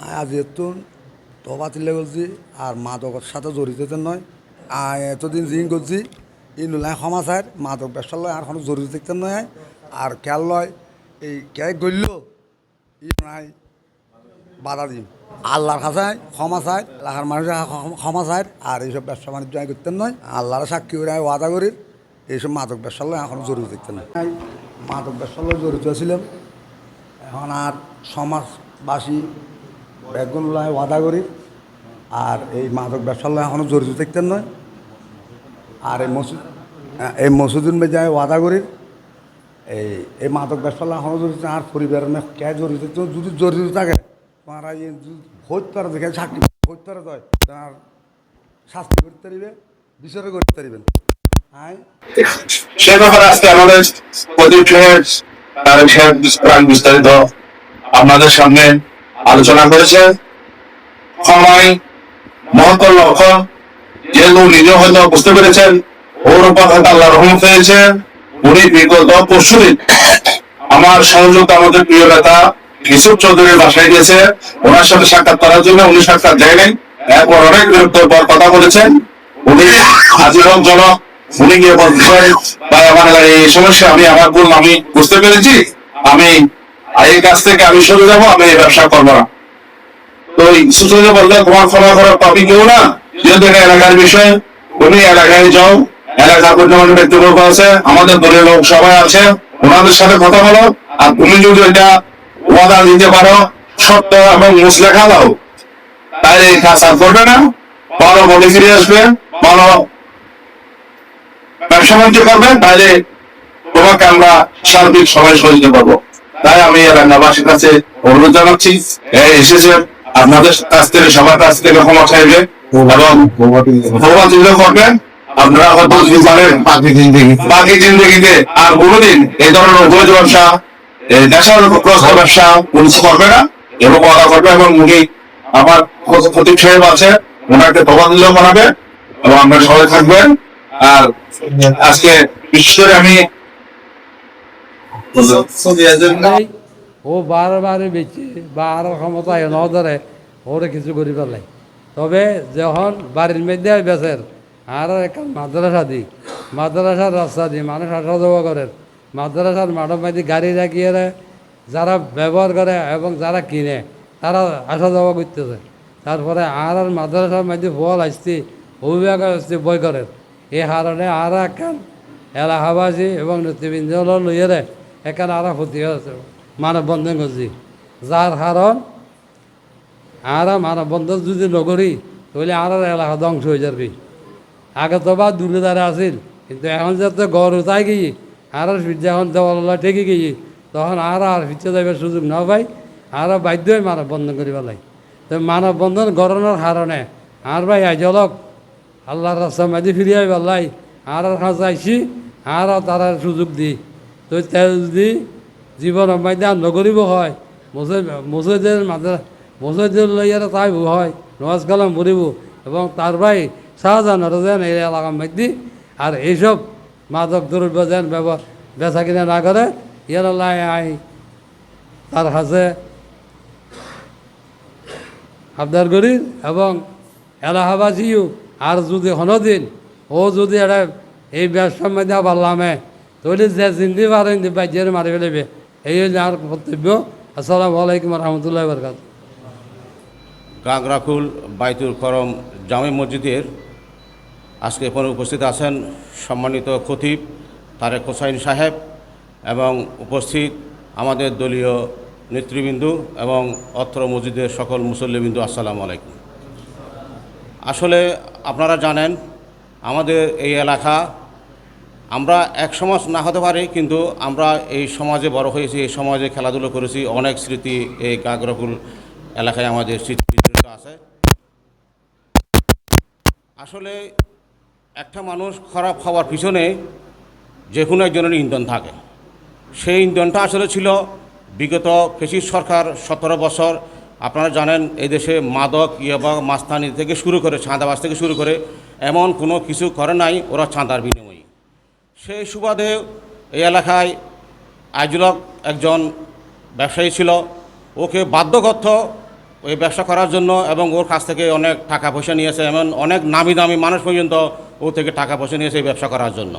আজ এত তবা তিলে করছি, আর মাদকের সাথে জড়িত তো নয়। আর এতদিন জিন করছি, এই নোলাই সমাচার মাদক ব্যবসার লয়, আর কোনো জড়িত থাকতে নয়। আর খেয়াল লয়, এই কে গড়ল ই নাই বাধা দিম। আল্লাহর কাছে ক্ষমা চাই এলাকার মানুষের ক্ষমা- ক্ষমা চাই আর এইসব ব্যবসা বাণিজ্য আমি করতেন নয়। আল্লাহর সাক্ষী করে আমি ওয়াদা করি, এইসব মাদক ব্যবসার লয় এখন জড়িত থাকতে নয়। মাদক ব্যবসার লয়, জড়িত ছিলাম। এখন আর সমাজবাসী ব্যাগগুলোয় ওয়াদা করি। আর এই মাদক ব্যবসার লয় এখনও জড়িত থাকতেন নয়। আর এই মসজিদ এই মসজিদুল মেজায় ওয়াদা করি। এই এই মাদক ব্যবসার লয় এখনও জড়িত, আর পরিবারের মে কে জড়িত? যদি জড়িত থাকে, তারা এই হইতে দেখে চাকরি তয় তার শাস্তি করতে পারিবে বিচারে করতে পারিবেন। সে ব্যাপারে আজকে আমাদের প্রদীপ বিস্তারিত আপনাদের সামনে আলোচনা করেছে। ক্ষমাই মহত্তর লক্ষ্য যেহেতু নিজে হয়তো বুঝতে পেরেছেন ওর আল্লাহ রহমত হয়েছে উনি বিগত পরশুদিন আমার সংযুক্ত আমাদের প্রিয় নেতা ইসুফ চৌধুরীর বাসায় গিয়েছে। ওনার সাথে সাক্ষাৎ করার জন্য উনি সাক্ষাৎ দেয় নাই এরপর অনেক বিরক্তির পর কথা বলেছেন। উনি আজীবন জনক। উনি গিয়ে বলছেন ভাই, আমার এই সমস্যা, আমি আমার ভুল, আমি বুঝতে পেরেছি। আমি এই কাছ থেকে আমি সরে যাব, আমি এই ব্যবসা করব না। তো সুচনা বললে, তোমার ক্ষমা করার পাবি কেউ না? যেহেতু এটা এলাকার বিষয়, তুমি এলাকায় যাও, এলাকার বর্তমানে ব্যক্তিবর্গ আছে, আমাদের দলের লোক সবাই আছে, ওনাদের সাথে কথা বলো, আর তুমি যদি এটা ওয়াদা দিতে পারো, সত্য এবং মুসলেখা দাও তাহলে এই কাজ আর করবে না। ভালো বলে ফিরে আসবে, ভালো ব্যবসা বাণিজ্য করবে, তাহলে তোমাকে আমরা সার্বিক সবাই সহযোগিতা পাবো তাই আমি এলাকাবাসীর কাছে অনুরোধ জানাচ্ছি এসেছে আপনাদের কাছ থেকে সবার কাছ থেকে ক্ষমা চাইবে এবং ক্ষমা চিন্তা করবেন আপনারা হয়তো জানেন বাকি জিন্দগিতে আর কোনোদিন এই ধরনের ব্যবসা নেশার গ্রস্ত ব্যবসা করবে না এবং ওরা করবে এবং উনি আমার খতিব সাহেব আছে ওনাকে তবাদিল্য বানাবে এবং আপনারা সবাই থাকবেন। আর আজকে বিশেষ করে আমি ও বারে বারে বেচে বা আরও ক্ষমতা ন ধরে ওরে কিছু করি পেলাই। তবে যখন বাড়ির মধ্যে বেচের আর একটা মাদ্রাসা দি মাদ্রাসার রাস্তা দি মানুষ আসা যাওয়া করে মাদ্রাসার মাঠের মধ্যে গাড়ি রাখিয়ে যারা ব্যবহার করে এবং যারা কিনে তারা আসা যাওয়া করতেছে তারপরে আর আর মাদ্রাসার মধ্যে বল আসছি অভিভাবক আসছে বই করে এই হারণে আর একখান এলাকাবাসী এবং নেতৃবৃন্দ লইয়ে এখানে আরও ক্ষতি হয়েছে মানববন্ধন করছি যার কারণ আর মানববন্ধন যদি নগরী, তাহলে আর এলাকা ধ্বংস হয়ে যাবে। আগে তো বা দূরে দাঁড়ে আসিল কিন্তু এখন যাতে গড় উঠাই গিয়ে আর সূর্য এখন দেওয়াল ঠেকে গিয়ে তখন আর আর ফিরতে যাবার সুযোগ না পাই আর বাধ্য হয়ে মানববন্ধন করি পেলাই তো মানববন্ধন গড়ানোর কারণে আর ভাই আইজলক আল্লাহর রাস্তা মাঝে ফিরিয়ে পেলাই আর আইসি আর তারা সুযোগ দি তো তে যদি জীবন মাধ্যমে নগরিব হয়। মসজিদের মাঝে মসজিদের লইয়ার তাই হয়। নমাজ কালাম পড়িব এবং তার ভাই শাহজাহান যেন এই এলাকার মধ্যে আর এইসব মাদক দ্রব্য যেন ব্যবহার বেচা কিনা না করে ইয়ার আই। তার কাছে আবদার করি এবং এলাকাবাসীও আর যদি হনদিন ও যদি এটা এই ব্যবসার মধ্যে পারলামে তাহলে যে চিনতে পারেন যে বাইজের মারি ফেলবে এই হচ্ছে আর কর্তব্য আসসালামু আলাইকুম রহমতুল্লাহ বরকাত গাগরাকুল বাইতুল করম জামে মসজিদের আজকে এখানে উপস্থিত আছেন সম্মানিত খতিব তারেক হোসাইন সাহেব এবং উপস্থিত আমাদের দলীয় নেতৃবৃন্দ এবং অত্র মসজিদের সকল মুসল্লিবিন্দু, আসসালামু আলাইকুম। আসলে আপনারা জানেন, আমাদের এই এলাকা আমরা এক সমাজ না হতে পারি, কিন্তু আমরা এই সমাজে বড় হয়েছি, এই সমাজে খেলাধুলো করেছি, অনেক স্মৃতি এই গাগরকুল এলাকায় আমাদের স্মৃতি আছে। আসলে একটা মানুষ খারাপ হওয়ার পিছনে যে কোনো একজনের ইন্ধন থাকে। সেই ইন্ধনটা আসলে ছিল বিগত ফেসিস সরকার সতেরো বছর। আপনারা জানেন, এই দেশে মাদক, ইয়াবা, মাস্তানি থেকে শুরু করে চাঁদাবাজ থেকে শুরু করে, এমন কোনো কিছু করে নাই, ওরা চাঁদার বিনিময়ে সেই সুবাদে এই এলাকায় আইজুলক একজন ব্যবসায়ী ছিল। ওকে বাধ্য করত ওই ব্যবসা করার জন্য এবং ওর কাছ থেকে অনেক টাকা পয়সা নিয়েছে এমন অনেক নামি দামি মানুষ পর্যন্ত ও থেকে টাকা পয়সা নিয়েছে এই ব্যবসা করার জন্য।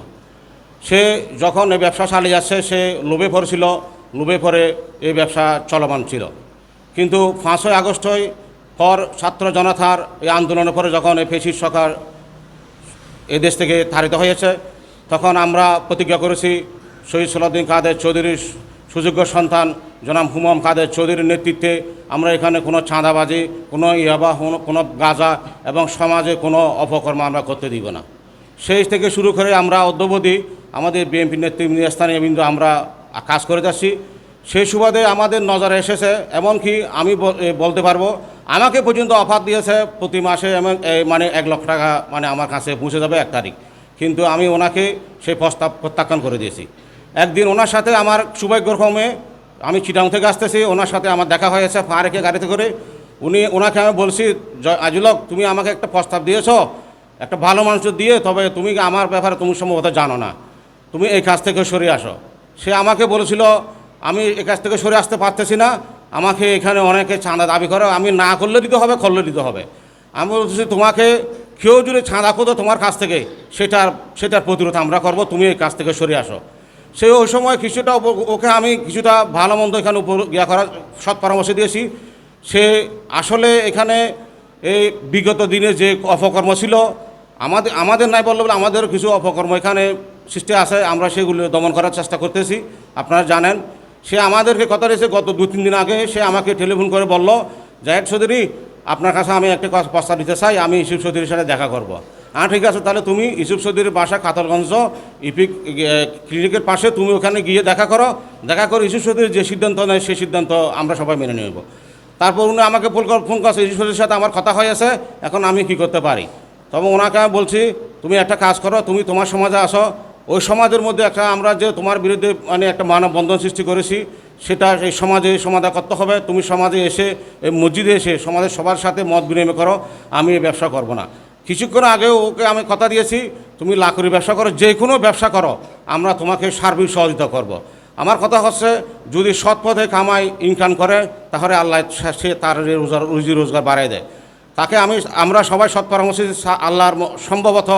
সে যখন এই ব্যবসা চালিয়ে যাচ্ছে, সে লোভে পড়েছিল। লোভে পড়ে এই ব্যবসা চলমান ছিল। কিন্তু পাঁচই আগস্টই পর ছাত্র জনতার এই আন্দোলনের পরে যখন এই ফেসির সরকার এদেশ থেকে তাড়িত হয়েছে তখন আমরা প্রতিজ্ঞা করেছি শহীদ সলাউদ্দিন কাদের চৌধুরীর সুযোগ্য সন্তান জনাম হুমাম কাদের চৌধুরীর নেতৃত্বে আমরা এখানে কোনো চাঁদাবাজি, কোনো ইয়াবা কোনো- গাঁজা এবং সমাজে কোনো অপকর্ম আমরা করতে দিব না। সেই থেকে শুরু করে আমরা অদ্যবধি আমাদের বিএনপি নেতৃবৃন্দ স্থানীয় বিন্দু আমরা কাজ করে যাচ্ছি। সেই সুবাদে আমাদের নজরে এসেছে, এমনকি আমি বলতে পারব, আমাকে পর্যন্ত অফার দিয়েছে প্রতি মাসে এমন মানে এক লক্ষ টাকা মানে আমার কাছে পৌঁছে যাবে এক তারিখ। কিন্তু আমি ওনাকে সেই প্রস্তাব প্রত্যাখ্যান করে দিয়েছি। একদিন ওনার সাথে আমার সৌভাগ্যক্রমে আমি চিটাং থেকে আসতেছি, ওনার সাথে আমার দেখা হয়েছে, পা রেখে গাড়িতে করে। উনি ওনাকে আমি বলছি "জয়- আজিলক, তুমি আমাকে একটা প্রস্তাব দিয়েছ, একটা ভালো মানুষ দিয়ে, তবে তুমি আমার ব্যাপারে তুমি সম্ভবত জানো না। তুমি এই কাজ থেকে সরে আসো। সে আমাকে বলেছিল, আমি এই কাজ থেকে সরে আসতে পারতেছি না। আমাকে এখানে অনেকে চাঁদা দাবি করে, আমি না করলে দিতে হবে, করলে দিতে হবে। আমি বলছি তোমাকে কেউ যদি চাঁদা করতো তোমার কাছ থেকে, সেটার সেটার প্রতিরোধ আমরা করব, তুমি এই কাছ থেকে সরে আসো। সে ওই সময় কিছুটা ওকে আমি কিছুটা ভালো মন্দ এখানে উপর ইয়া করার সৎ পরামর্শ দিয়েছি। সে আসলে এখানে এই বিগত দিনে যে অপকর্ম ছিল, আমাদের আমাদের নাই বললে বলে আমাদেরও কিছু অপকর্ম এখানে সৃষ্টি আছে, আমরা সেগুলো দমন করার চেষ্টা করতেছি, আপনারা জানেন। সে আমাদেরকে কথা রয়েছে গত দু তিন দিন আগে, সে আমাকে টেলিফোন করে বলল, জাহেদ চৌধুরী আপনার কাছে আমি একটা প্রস্তাব দিতে চাই, আমি ইসুফ চৌধুরীর সাথে দেখা করব। হ্যাঁ ঠিক আছে, তাহলে তুমি ইসুফ চৌধুরীর বাসা কাতলগঞ্জ ইপিক ক্লিনিকের পাশে তুমি ওখানে গিয়ে দেখা করো। দেখা করে ইসুফ চৌধুরীর যে সিদ্ধান্ত নেয়, সেই সিদ্ধান্ত আমরা সবাই মেনে নেব। তারপর উনি আমাকে ফোন কর- ফোন করছে ইসুফ চৌধুরীর সাথে আমার কথা হয়েছে, এখন আমি কি করতে পারি? তবে ওনাকে আমি বলছি, তুমি একটা কাজ করো, তুমি তোমার সমাজে আসো। ওই সমাজের মধ্যে একটা আমরা যে তোমার বিরুদ্ধে মানে একটা মানববন্ধন সৃষ্টি করেছি সেটা এই সমাজে সমাধা করতে হবে। তুমি সমাজে এসে মসজিদে এসে সমাজের সবার সাথে মত বিনিময় করো, আমি এই ব্যবসা করব না। কিছুক্ষণ আগেও ওকে আমি কথা দিয়েছি, তুমি লাকড়ি ব্যবসা করো, যে কোনো ব্যবসা করো, আমরা তোমাকে সার্বিক সহযোগিতা করব। আমার কথা হচ্ছে, যদি সৎ পথে কামাই ইনকাম করে, তাহলে আল্লাহ সে তার রোজগার, রুজি রোজগার বাড়াই দেয়। তাকে আমি, আমরা সবাই সৎ পরামর্শ আল্লাহর সম্ভবত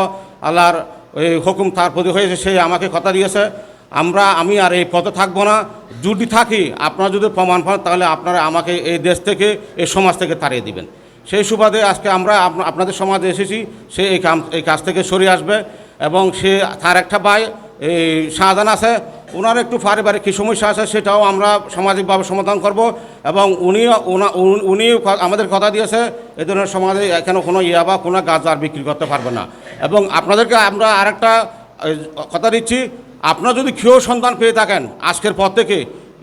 আল্লাহর এই হুকুম তার প্রতি হয়েছে, সে আমাকে কথা দিয়েছে। আমরা, আমি আর এই পথে থাকব না। যদি থাকি, আপনারা যদি প্রমাণ পান, তাহলে আপনারা আমাকে এই দেশ থেকে, এই সমাজ থেকে তাড়িয়ে দিবেন। সেই সুবাদে আজকে আমরা আপনাদের সমাজে এসেছি। সে এই কাম, এই কাজ থেকে সরে আসবে এবং সে, তার একটা ভাই, এই শাহজাহান আছে। ওনার একটু পারিবারিক কী সমস্যা আছে, সেটাও আমরা সামাজিকভাবে সমাধান করব এবং উনি, ওনা- উনি- উনি আমাদের কথা দিয়েছে, এই ধরনের সমাজে এখানে কোনো ইয়া বা কোনো গাছ আর বিক্রি করতে পারবে না। এবং আপনাদেরকে আমরা আরেকটা কথা দিচ্ছি আপনারা যদি কেউ সন্তান পেয়ে থাকেন, আজকের পর থেকে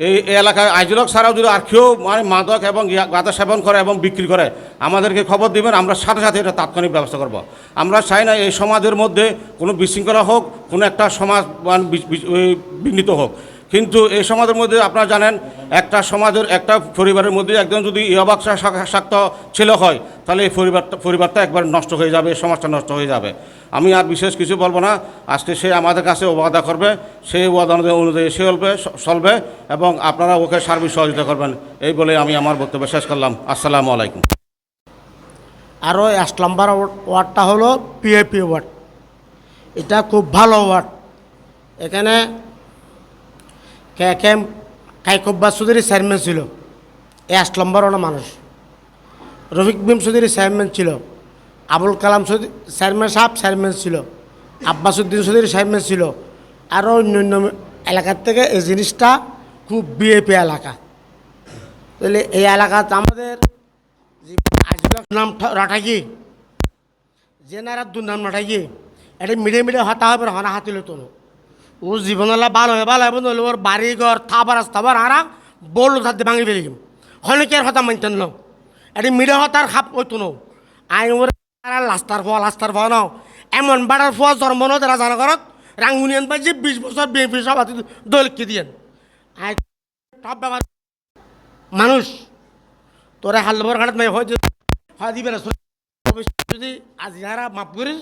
এই এলাকায় আইজলক ছাড়াও যদি আর কেউ মানে মাদক এবং গাঁদা সেবন করে এবং বিক্রি করে, আমাদেরকে খবর দেবেন, আমরা সাথে সাথে এটা তাৎক্ষণিক ব্যবস্থা করব। আমরা চাই না এই সমাজের মধ্যে কোনো বিশৃঙ্খলা হোক, কোনো একটা সমাজ মানে বিঘ্নিত হোক। কিন্তু এই সমাজের মধ্যে আপনারা জানেন, একটা সমাজের, একটা পরিবারের মধ্যে একজন যদি ইয়াবাক শাক্ত ছেলে হয়, তাহলে এই পরিবারটা পরিবারটা একবার নষ্ট হয়ে যাবে, সমাজটা নষ্ট হয়ে যাবে। আমি আর বিশেষ কিছু বলব না, আজকে সে আমাদের কাছে ওয়াদা করবে সেই ওয়াদা অনুযায়ী- সে চলবে চলবে, এবং আপনারা ওকে সার্বিক সহযোগিতা করবেন, এই বলে আমি আমার বক্তব্য শেষ করলাম। আসসালামু আলাইকুম। আরও এক নম্বর ওয়ার্ডটা হলো পিএপি ওয়ার্ড এটা খুব ভালো ওয়ার্ড এখানে কে কে কাইকব্বা চৌধুরী চেয়ারম্যান ছিল। এ এক নম্বর ওটা মানুষ। রফিক বিম চৌধুরী চেয়ারম্যান ছিল। আবুল কালাম চৌধুরী চেয়ারম্যান সাহেব চেয়ারম্যান ছিল। আব্বাসুদ্দিন চৌধুরী চেয়ারম্যান ছিল। আরও অন্যান্য এলাকার থেকে এই জিনিসটা খুব বিএপি এলাকা। তাহলে এই এলাকাতে আমাদের নাম রাঠাকি যে নারা দু নাম রাঠাকি এটা মিডিয়ে মিডিয়ে হতা হবে হনা হাতিল তো। ও জীবনলা ভালো হয়ে ভালো হবে নইলে ওর বাড়ি ঘর, থাবার থাবার আরা বল থাকতে ভাঙি ফেলিম। হনিকের হতা মানতেন ন এটি মিডিয়া হতার খাপ ওই তো আইন ওর লাস্তার ফোয়া লাস্তার ফোয়া নাও। এমন বাড়ার ফোয়া জন্ম ন তারা জানা ঘরত। রাঙ্গুনিয়ান পাই যে বিশ বছর বিএনপি সভাপতি দলকে দিয়েন। আই সব ব্যাপার। মানুষ, তোরা হাল্লবর ঘাটত নাই হয় দিবে না। যদি আজ যারা মাফ করিস,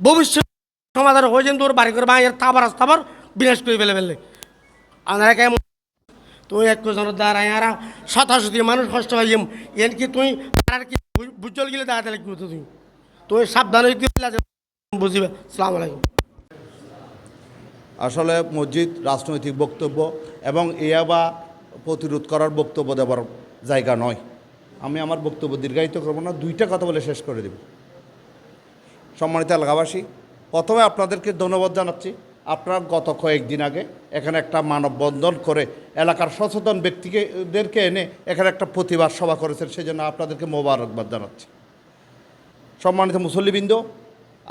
ভবিষ্যৎ সমাধান হয়ে যেন তোর বাড়ি করে বাঁয়ের তাবার রাস্তাবার বিনাশ করে ফেলে ফেললে। আপনারা কেমন তুই এক জনের দ্বারাই আর শতাশতি মানুষ কষ্ট হইম এন কি তুই আর কি বুঝল গেলে দাঁড়াতে লাগবে তো তুই? তুই সাবধান হইতে বুঝিবে। সালাম আলাইকুম। আসলে মসজিদ রাজনৈতিক বক্তব্য এবং ইয়াবা প্রতিরোধ করার বক্তব্য দেওয়ার জায়গা নয়। আমি আমার বক্তব্য দীর্ঘায়িত করব না, দুইটা কথা বলে শেষ করে দেব। সম্মানিত এলাকাবাসী প্রথমে আপনাদেরকে ধন্যবাদ জানাচ্ছি। আপনারা গত কয়েকদিন আগে এখানে একটা মানববন্ধন করে এলাকার সচেতন ব্যক্তিকে দেরকে এনে এখানে একটা প্রতিবাদ সভা করেছেন সেই জন্য আপনাদেরকে মোবারকবাদ জানাচ্ছি। সম্মানিত মুসল্লিবৃন্দ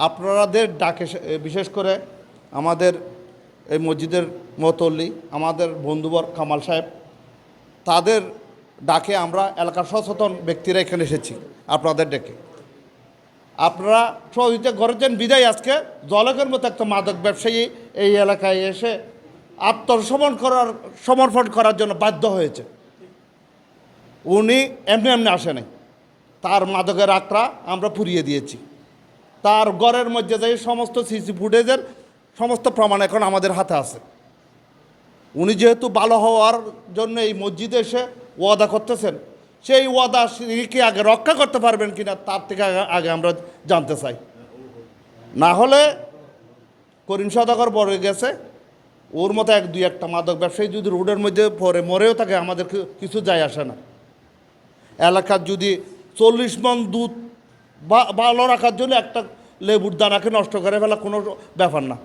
আপনাদের ডাকে বিশেষ করে আমাদের এই মসজিদের মতল্লি, আমাদের বন্ধুবর কামাল সাহেব, তাদের ডাকে আমরা এলাকার সচেতন ব্যক্তিরা এখানে এসেছি, আপনাদের ডেকে। আপনারা সহযোগিতা করেছেন। বিদায় আজকে। জলকের মতো একটা মাদক ব্যবসায়ী এই এলাকায় এসে আত্মসমর্পণ করার, সমর্পণ করার জন্য বাধ্য হয়েছে। উনি এমনি এমনি আসেনি তার মাদকের আঁকড়া আমরা পুড়িয়ে দিয়েছি। তার ঘরের মধ্যে যে সমস্ত সিসি ফুটেজের সমস্ত প্রমাণ এখন আমাদের হাতে আছে। উনি যেহেতু ভালো হওয়ার জন্য এই মসজিদে এসে ওয়াদা করতেছেন সেই ওয়াদা কি আগে রক্ষা করতে পারবেন কিনা তার থেকে আগে- আমরা জানতে চাই। না হলে করিম সদাগর বড় গেছে, ওর মতো এক দুই একটা মাদক ব্যবসায়ী যদি রোডের মধ্যে পরে মরেও থাকে, আমাদের কিছু যায় আসে না। এলাকার যদি চল্লিশ মন দুধ ভালো রাখার জন্য একটা লেবুর দানাকে নষ্ট করে ফেলা কোনো ব্যাপার না।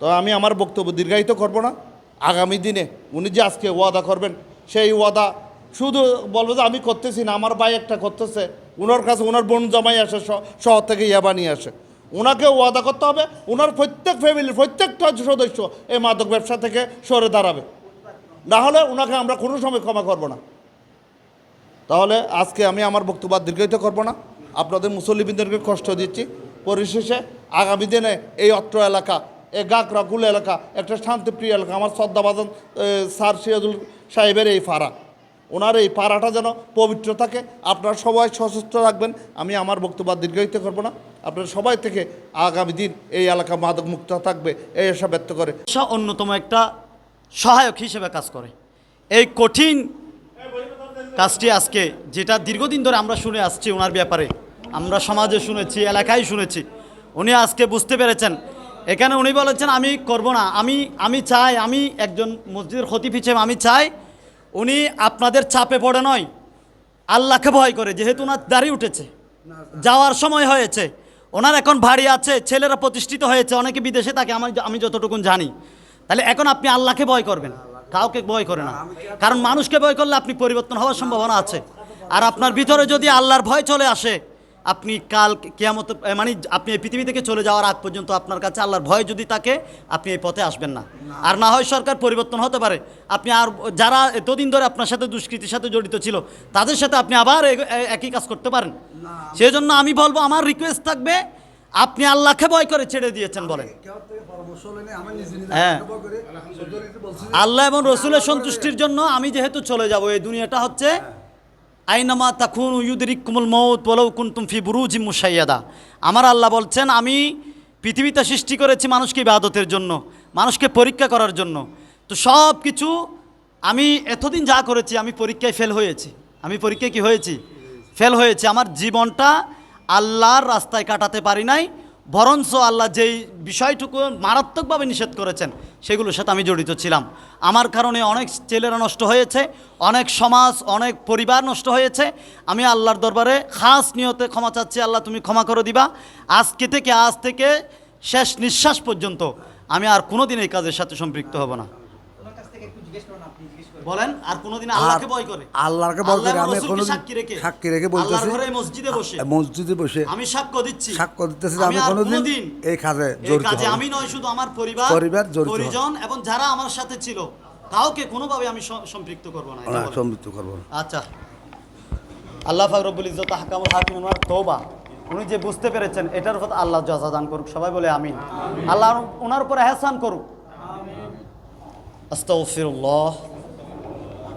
তো আমি আমার বক্তব্য দীর্ঘায়িত করব না। আগামী দিনে উনি যে আজকে ওয়াদা করবেন, সেই ওয়াদা শুধু বলব যে আমি করতেছি না, আমার ভাই একটা করতেছে। ওনার কাছে ওনার বোন জামাই আসে শহর থেকে ইয়াবা নিয়ে আসে। ওনাকে ওয়াদা করতে হবে ওনার প্রত্যেক ফ্যামিলির প্রত্যেকটা সদস্য এই মাদক ব্যবসা থেকে সরে দাঁড়াবে। না হলে ওনাকে আমরা কোনো সময় ক্ষমা করব না। তাহলে আজকে আমি আমার বক্তব্য দীর্ঘায়িত করব না। আপনাদের মুসল্লিবিনদেরকে কষ্ট দিচ্ছি। পরিশেষে আগামী দিনে এই অত্র এলাকা, এই গাকরা কুল এলাকা, একটা শান্তিপ্রিয় এলাকা, আমার শ্রদ্ধাবাদন স্যার সিরাজুল সাহেবের এই পাড়া ওনার এই পাড়াটা যেন পবিত্র থাকে। আপনারা সবাই সশস্ত্র রাখবেন। আমি আমার বক্তব্য দীর্ঘায়িত করব না। আপনারা সবাই থেকে আগামী দিন এই এলাকা মাদক মুক্ত থাকবে, এই আশা ব্যক্ত করে। অন্যতম একটা সহায়ক হিসেবে কাজ করে। এই কঠিন কাজটি আজকে, যেটা দীর্ঘদিন ধরে আমরা শুনে আসছি ওনার ব্যাপারে, আমরা সমাজে শুনেছি, এলাকায় শুনেছি, উনি আজকে বুঝতে পেরেছেন। এখানে উনি বলেছেন, আমি করব না। আমি আমি চাই, আমি একজন মসজিদের খতিব হিসেবে আমি চাই উনি আপনাদের চাপে পড়ে নয়। আল্লাহকে ভয় করে, যেহেতু ওনার দাঁড়িয়ে উঠেছে। যাওয়ার সময় হয়েছে। ওনার এখন ভারী আছে, ছেলেরা প্রতিষ্ঠিত হয়েছে, অনেকে বিদেশে থাকে আমার আমি যতটুকুন জানি। তাহলে এখন আপনি আল্লাহকে ভয় করবেন, কাউকে ভয় করে না। কারণ মানুষকে ভয় করলে আপনি পরিবর্তন হওয়ার সম্ভাবনা আছে। আর আপনার ভিতরে যদি আল্লাহর ভয় চলে আসে আপনি কাল কেয়ামত মানে আপনি এই পৃথিবী থেকে চলে যাওয়ার আগ পর্যন্ত আপনার কাছে আল্লাহর ভয় যদি থাকে আপনি এই পথে আসবেন না। আর না হয় সরকার পরিবর্তন হতে পারে। আপনি আর যারা এতদিন ধরে আপনার সাথে দুষ্কৃতির সাথে জড়িত ছিল তাদের সাথে আপনি আবার একই কাজ করতে পারেন। সেই জন্য আমি বলব আমার রিকোয়েস্ট থাকবে আপনি আল্লাহকে ভয় করে ছেড়ে দিয়েছেন বলেন। হ্যাঁ। আল্লাহ এবং রসুলের সন্তুষ্টির জন্য আমি যেহেতু চলে যাব এই দুনিয়াটা হচ্ছে আইনামা তাকুন ইউদরিক কুমুল মৌত বলেও কুন্তুম ফি বুরুজি মুসাইয়াদা আমার আল্লাহ বলছেন, আমি পৃথিবীতে সৃষ্টি করেছি মানুষকে ইবাদতের জন্য, মানুষকে পরীক্ষা করার জন্য। তো সব কিছু আমি এতদিন যা করেছি, আমি পরীক্ষায় ফেল হয়েছি। আমি পরীক্ষায় কি হয়েছি? ফেল হয়েছে। আমার জীবনটা আল্লাহর রাস্তায় কাটাতে পারি নাই, বরঞ্চ আল্লাহ যেই বিষয়টুকু মারাত্মকভাবে নিষেধ করেছেন সেগুলোর সাথে আমি জড়িত ছিলাম। আমার কারণে অনেক ছেলেরা নষ্ট হয়েছে, অনেক সমাজ, অনেক পরিবার নষ্ট হয়েছে। আমি আল্লাহর দরবারে খাস নিয়তে ক্ষমা চাচ্ছি, আল্লাহ তুমি ক্ষমা করে দিবা। আজকে থেকে, আজ থেকে শেষ নিঃশ্বাস পর্যন্ত আমি আর কোনো দিন এই কাজের সাথে সম্পৃক্ত হব না। বলেন আর কোনোদিন আল্লাহকে ভয় করে। আল্লাহকে ভয় করে আমি সাক্ষী রেখে সাক্ষী রেখে আল্লাহর ঘরে মসজিদে বসে। মসজিদে বসে আমি সাক্ষ্য দিচ্ছি। সাক্ষ্য দিতেছি যে আমি কোনোদিন এই কাজে জড়িত কাজে আমি নয় শুধু আমার পরিবার পরিবার জড়িত পরিজন এবং যারা আমার সাথে ছিল কাউকে কোনোভাবে আমি সম্পৃক্ত করব না বলেন। সমৃদ্ধ না। আচ্ছা। আল্লাহ ইজ্জত হাকামুল হাকিম ওনার তৌবা উনি যে বুঝতে পেরেছেন এটার উপর আল্লাহ জজা দান করুক সবাই বলে আমিন। আল্লাহ ওনার উপর এহসান করুক। আস্তাগফিরুল্লাহ।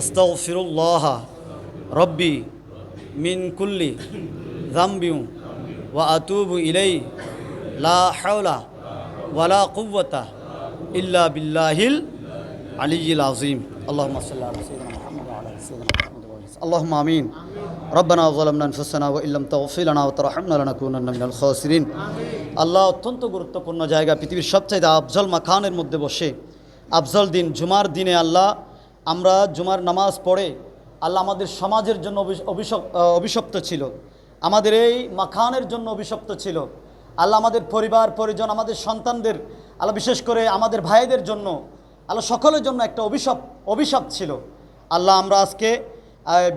আস্তাগফিরুল্লাহ রব্বি মিন কুল্লি যামবিউ ওয়া আতুবু ইলাই লা হাওলা ওয়ালা কুওয়াতা ইল্লা বিল্লাহিল আলিয়িল আযীম আল্লাহুম্মা সাল্লি আলা সাইয়্যিদিনা মুহাম্মদ ওয়া আলা আলি সাইয়্যিদিনা মুহাম্মদ ওয়া আলি اللهم آمين ربنا ظلمنا أنفسنا وإن لم تغفر لنا وترحمنا لنكونن من الخاسرين আল্লাহ অত্যন্ত গুরুত্বপূর্ণ জায়গা পৃথিবীর সবচাইতে আফজল মাখানের মধ্যে বসে আফজল দিন জুমার দিনে আল্লাহ আমরা জুমার নামাজ পড়ে আল্লাহ আমাদের সমাজের জন্য অভিশপ্ত ছিল। আমাদের এই মাখানের জন্য অভিশপ্ত ছিল। আল্লাহ আমাদের পরিবার, পরিজন, আমাদের সন্তানদের, আল্লাহ বিশেষ করে আমাদের ভাইদের জন্য, আল্লাহ সকলের জন্য একটা অভিশাপ অভিশাপ ছিল। আল্লাহ আমরা আজকে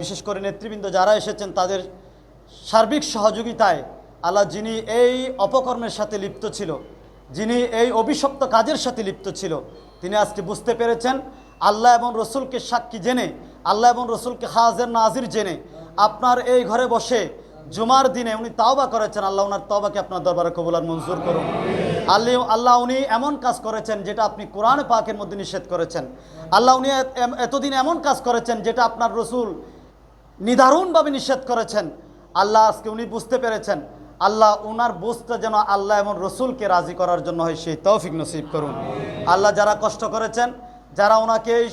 বিশেষ করে নেতৃবৃন্দ যারা এসেছেন তাদের সার্বিক সহযোগিতায় আল্লাহ যিনি এই অপকর্মের সাথে লিপ্ত ছিল, যিনি এই অভিশপ্ত কাজের সাথে লিপ্ত ছিল, তিনি আজকে বুঝতে পেরেছেন আল্লাহ এবং রসুলকে সাক্ষী জেনে, আল্লাহ এবং রসুলকে হাজের নাজির জেনে আপনার এই ঘরে বসে জুমার দিনে উনি তাওবা করেছেন। আল্লাহ ওনার তাওবাকে আপনার দরবারে কবুলার মঞ্জুর করুন। আল্লাহ আল্লাহ উনি এমন কাজ করেছেন যেটা আপনি কোরআন পাকের মধ্যে নিষেধ করেছেন। আল্লাহ উনি এতদিন এমন কাজ করেছেন যেটা আপনার রসুল নিদারুণভাবে নিষেধ করেছেন। আল্লাহ আজকে উনি বুঝতে পেরেছেন। আল্লাহ ওনার বুঝতে যেন আল্লাহ এবং রসুলকে রাজি করার জন্য হয়, সেই তৌফিক নসিব করুন। আল্লাহ যারা কষ্ট করেছেন যারা ওনাকে এই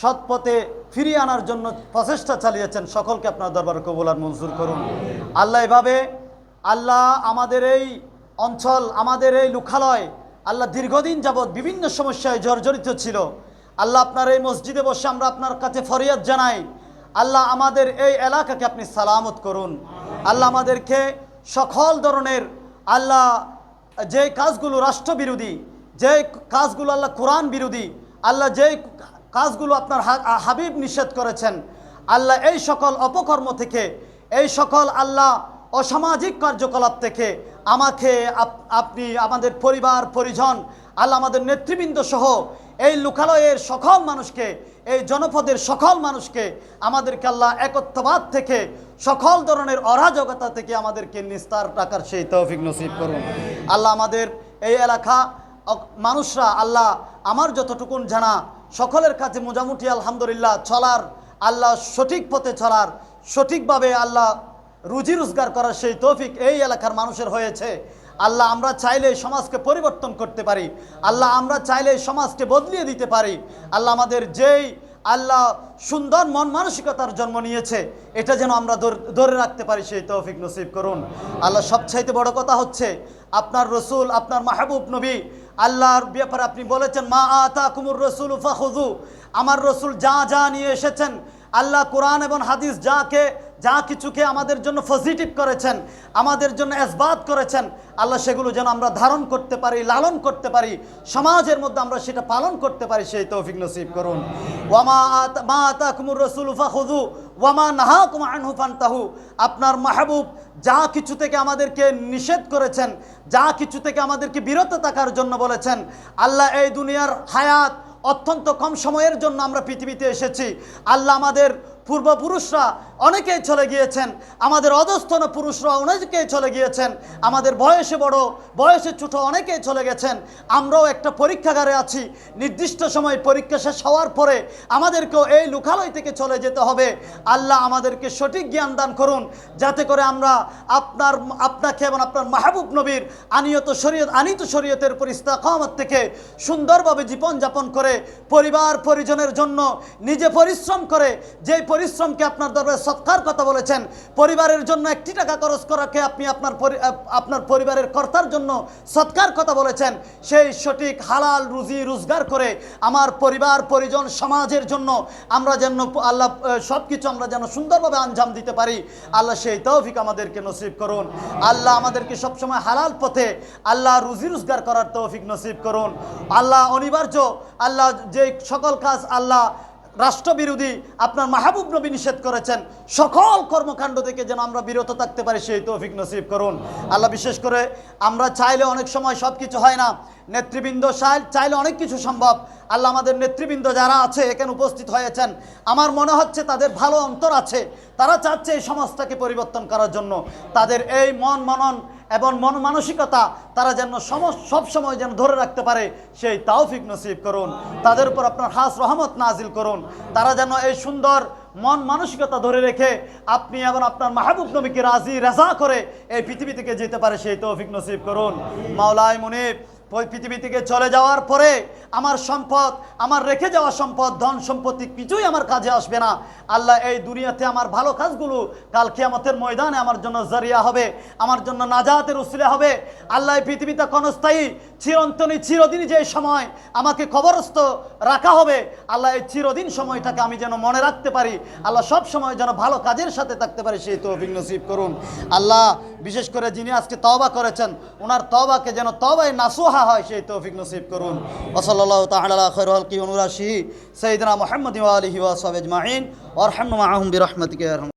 সৎ পথে ফিরিয়ে আনার জন্য প্রচেষ্টা চালিয়েছেন, সকলকে আপনার দরবার কবুল আর মঞ্জুর করুন। আল্লাহ এভাবে, আল্লাহ আমাদের এই অঞ্চল, আমাদের এই লুখালয় আল্লাহ দীর্ঘদিন যাবৎ বিভিন্ন সমস্যায় জর্জরিত ছিল। আল্লাহ আপনার এই মসজিদে বসে আমরা আপনার কাছে ফরিয়াদ জানাই। আল্লাহ আমাদের এই এলাকাকে আপনি সালামত করুন। আল্লাহ আমাদেরকে সকল ধরনের, আল্লাহ যে কাজগুলো রাষ্ট্রবিরোধী, যে কাজগুলো আল্লাহ কোরআন বিরোধী আল্লাহ যেই কাজগুলো আপনার হাবিব নিষেধ করেছেন, আল্লাহ এই সকল অপকর্ম থেকে, এই সকল আল্লাহ অসামাজিক কার্যকলাপ থেকে আমাকে আপ- আপনি আমাদের পরিবার, পরিজন, আল্লাহ আমাদের নেতৃবৃন্দ সহ এই লোকালয়ের সকল মানুষকে, এই জনপদের সকল মানুষকে আমাদেরকে আল্লাহ একত্ববাদ থেকে, সকল ধরনের অরাজকতা থেকে আমাদেরকে নিস্তার রাখার সেই তৌফিক নসিব করুন। আল্লাহ আমাদের এই এলাকা মানুষরা, আল্লাহ আমার যতটুকুন জানা, সকলের কাছে মোটামুটি আলহামদুলিল্লাহ, চলার, আল্লাহ সঠিক পথে চলার, সঠিকভাবে আল্লাহ রুজি রোজগার করার সেই তৌফিক এই এলাকার মানুষের হয়েছে। আল্লাহ আমরা চাইলে সমাজকে পরিবর্তন করতে পারি। আল্লাহ আমরা চাইলে সমাজকে বদলিয়ে দিতে পারি। আল্লাহ আমাদের যেই আল্লাহ সুন্দর মন মানসিকতার জন্ম নিয়েছে, এটা যেন আমরা ধরে রাখতে পারি, সেই তৌফিক নসিব করুন। আল্লাহ সবচাইতে বড় কথা হচ্ছে, আপনার রসুল, আপনার মাহবুব নবী আল্লাহর ব্যাপারে আপনি বলেছেন, মা আতা কুমুর রসুল ফাহুজু আমার রসুল যা যা নিয়ে এসেছেন, আল্লাহ কোরআন এবং হাদিস যাকে, যা কিছুকে আমাদের জন্য পজিটিভ করেছেন, আমাদের জন্য এসবাত করেছেন, আল্লাহ সেগুলো যেন আমরা ধারণ করতে পারি, লালন করতে পারি, সমাজের মধ্যে আমরা সেটা পালন করতে পারি, সেই তৌফিক নসিব করুন। ওয়ামা মা আতা কুমুর রসুল ফাহুজু ওয়ামা নাহা কুমা হুফান তাহু আপনার মাহবুব যা কিছু থেকে আমাদেরকে নিষেধ করেছেন, যা কিছু থেকে আমাদেরকে বিরত থাকার জন্য বলেছেন, আল্লাহ এই দুনিয়ার হায়াত অত্যন্ত কম সময়ের জন্য আমরা পৃথিবীতে এসেছি। আল্লাহ আমাদের পূর্বপুরুষরা অনেকেই চলে গিয়েছেন। আমাদের অধস্থন পুরুষরা অনেকেই চলে গিয়েছেন। আমাদের বয়সে বড়, বয়সে ছোট অনেকেই চলে গেছেন। আমরাও একটা পরীক্ষাগারে আছি। নির্দিষ্ট সময় পরীক্ষা শেষ হওয়ার পরে আমাদেরকেও এই লোকালয় থেকে চলে যেতে হবে। আল্লাহ আমাদেরকে সঠিক জ্ঞান দান করুন। যাতে করে আমরা আপনার, আপনাকে এবং আপনার মাহবুব নবীর আনিয়ত শরীয়ত, আনিত শরীয়তের উপর থেকে সুন্দরভাবে জীবনযাপন করে, পরিবার পরিজনের জন্য নিজে পরিশ্রম করে, যেই পরিশ্রমকে আপনার দরবারে সৎকার কথা বলেছেন। পরিবারের জন্য একটি টাকা খরচ করাকে আপনি আপনার আপনার পরিবারের কর্তার জন্য সৎকার কথা বলেছেন। সেই সঠিক হালাল রুজি রোজগার করে আমার পরিবার, পরিজন, সমাজের জন্য আমরা যেন আল্লাহ সব কিছু আমরা যেন সুন্দরভাবে আঞ্জাম দিতে পারি। আল্লাহ সেই তৌফিক আমাদেরকে নসিব করুন। আল্লাহ আমাদেরকে সবসময় হালাল পথে আল্লাহ রুজি রোজগার করার তৌফিক নসিব করুন। আল্লাহ অনিবার্য, আল্লাহ যে সকল কাজ আল্লাহ রাষ্ট্রবিরোধী আপনার মাহবুব নবী নিষেধ করেছেন, সকল কর্মকাণ্ড থেকে যেন আমরা বিরত থাকতে পারি, সেই তৌফিক নসিব করুন। আল্লাহ বিশেষ করে আমরা চাইলে অনেক সময় সব কিছু হয় না, নেতৃবৃন্দ চাইলে অনেক কিছু সম্ভব। আল্লাহ আমাদের নেতৃবৃন্দ যারা আছে, এখানে উপস্থিত হয়েছেন, আমার মনে হচ্ছে তাদের ভালো অন্তর আছে, তারা চাচ্ছে এই সমাজটাকে পরিবর্তন করার জন্য। তাদের এই মন মনন এবং মন মানসিকতা তারা যেন সব সময় যেন ধরে রাখতে পারে, সেই তাওফিক নসিব করুন। তাদের উপর আপনার হাস রহমত নাজিল করুন। তারা যেন এই সুন্দর মন মানসিকতা ধরে রেখে আপনি এবং আপনার মাহবুব নবীকে রাজি, রেজা করে এই পৃথিবী থেকে যেতে পারে, সেই তৌফিক নসিব করুন। মাওলায় মুনিব পৃথিবী থেকে চলে যাওয়ার পরে আমার সম্পদ, আমার রেখে যাওয়া সম্পদ, ধন সম্পত্তি কিছুই আমার কাজে আসবে না। আল্লাহ এই দুনিয়াতে আমার ভালো কাজগুলো কালকে কিয়ামতের ময়দানে আমার জন্য জারিয়া হবে, আমার জন্য নাজাতের উসিলা হবে। আল্লাহ পৃথিবীতে ক্ষণস্থায়ী চিরন্তনী, চিরদিনই যে সময় আমাকে কবরস্থ রাখা হবে, আল্লাহ এই চিরদিন সময়টাকে আমি যেন মনে রাখতে পারি। আল্লাহ সব সময় যেন ভালো কাজের সাথে থাকতে পারি, সেই তৌফিক নসিব করুন। আল্লাহ বিশেষ করে যিনি আজকে তওবা করেছেন ওনার তওবাকে যেন তওবায় নাসুহা হয়, সেই তৌফিক নসিব করুন। ওসল্লাহ তাআলা খৈরুল কি অনুরাশি মুহাম্মদ আলিহি ওয়া আরহামনা